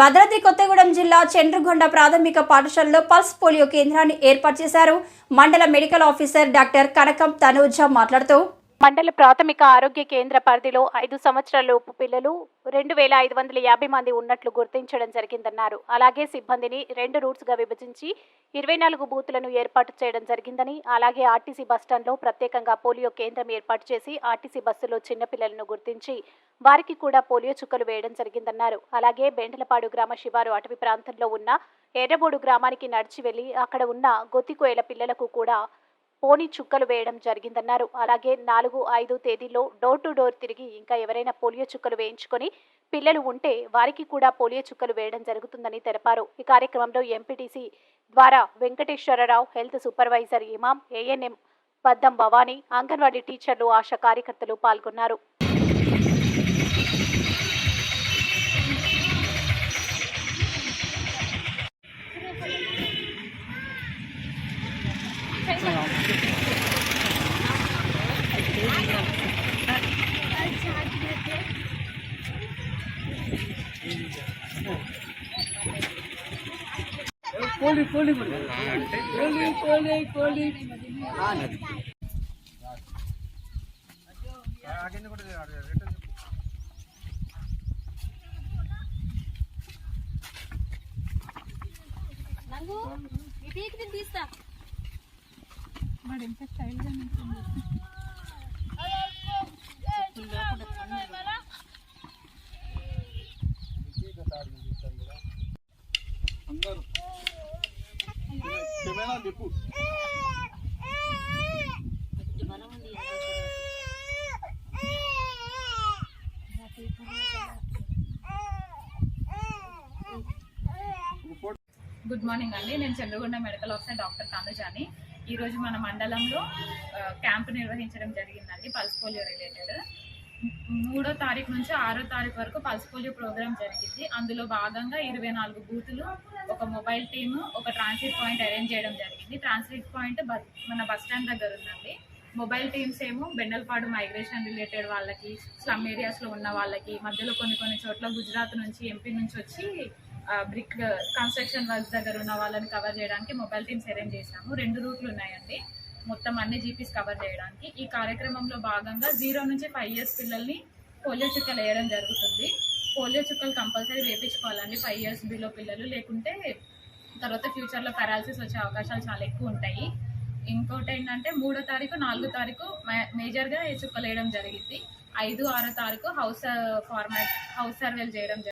భద్రాద్రి కొత్తగూడెం జిల్లా చంద్రగొండ ప్రాథమిక పాఠశాలలో పల్స్ పోలియో కేంద్రాన్ని ఏర్పాటు చేశారు. మండల medical officer doctor Kanakam Tanuja మాట్లాడుతూ మండల ప్రాథమిక ఆరోగ్య కేంద్ర పరిధిలో ఐదు సంవత్సరాలలోపు పిల్లలు రెండు వేల ఐదు వందల యాభై మంది ఉన్నట్లు గుర్తించడం జరిగిందన్నారు. అలాగే సిబ్బందిని రెండు రూట్స్గా విభజించి ఇరవై నాలుగు బూతులను ఏర్పాటు చేయడం జరిగిందని అలాగే ఆర్టీసీ బస్టాండ్లో ప్రత్యేకంగా పోలియో కేంద్రం ఏర్పాటు చేసి ఆర్టీసీ బస్సులో చిన్నపిల్లలను గుర్తించి వారికి కూడా పోలియో చుక్కలు వేయడం జరిగిందన్నారు. అలాగే బెండలపాడు గ్రామ శివారు అటవీ ప్రాంతంలో ఉన్న ఎర్రబోడు గ్రామానికి నడిచి వెళ్ళి అక్కడ ఉన్న గొత్తికోయల పిల్లలకు కూడా పోనీ చుక్కలు వేయడం జరిగిందన్నారు. అలాగే నాలుగు ఐదు తేదీలో డోర్ టు డోర్ తిరిగి ఇంకా ఎవరైనా పోలియో చుక్కలు వేయించుకొని పిల్లలు ఉంటే వారికి కూడా పోలియో చుక్కలు వేయడం జరుగుతుందని తెలిపారు. ఈ కార్యక్రమంలో ఎంపీటీసీ ద్వారా Venkateswara Rao health supervisor Imam ANM Paddam Bhavani anganwadi టీచర్లు ఆశా కార్యకర్తలు పాల్గొన్నారు. కోడి కోడి కోడి కోడి కోడి తీస్తా. మరి ఎంత స్టైల్గా అందరూ గుడ్ మార్నింగ్ అండి. నేను చంద్రగొండ మెడికల్ ఆఫీసర్ డాక్టర్ తనుజాని. ఈరోజు మన మండలంలో క్యాంప్ క్యాంపు నిర్వహించడం జరిగిందండి పల్స్ పోలియో రిలేటెడ్. మూడో తారీఖు నుంచి ఆరో తారీఖు వరకు పల్స్ పోలియో ప్రోగ్రామ్ జరిగింది. అందులో భాగంగా ఇరవై నాలుగు బూతులు ఒక మొబైల్ టీమ్ ఒక ట్రాన్సిట్ పాయింట్ అరేంజ్ చేయడం జరిగింది. ట్రాన్సిట్ పాయింట్ బస్ మన బస్ స్టాండ్ దగ్గర ఉందండి. మొబైల్ టీమ్స్ ఏమో బెండల్పాడు మైగ్రేషన్ రిలేటెడ్ వాళ్ళకి స్లమ్ ఏరియాస్లో ఉన్న వాళ్ళకి మధ్యలో కొన్ని కొన్ని చోట్ల గుజరాత్ నుంచి ఎంపీ నుంచి వచ్చి బ్రిక్ కన్స్ట్రక్షన్ వర్క్స్ దగ్గర ఉన్న వాళ్ళని కవర్ చేయడానికి మొబైల్ టీమ్స్ అరేంజ్ చేశాము. రెండు రూట్లు ఉన్నాయండి. మొత్తం అన్ని జీపీస్ కవర్ చేయడానికి. ఈ కార్యక్రమంలో భాగంగా జీరో నుంచి ఫైవ్ ఇయర్స్ పిల్లల్ని పోలియో చుక్కలు వేయడం జరుగుతుంది. పోలియో చుక్కలు కంపల్సరీ వేపించుకోవాలండి. ఫైవ్ ఇయర్స్ బిలో పిల్లలు. లేకుంటే తర్వాత ఫ్యూచర్లో పెరాలసిస్ వచ్చే అవకాశాలు చాలా ఎక్కువ ఉంటాయి. ఇంకోటి ఏంటంటే మూడో తారీఖు నాలుగో తారీఖు మే- మేజర్గా చుక్కలు వేయడం జరిగింది. ఐదు ఆరో తారీఖు హౌస్ ఫార్మాట్ హౌస్ సర్వేలు చేయడం జరిగింది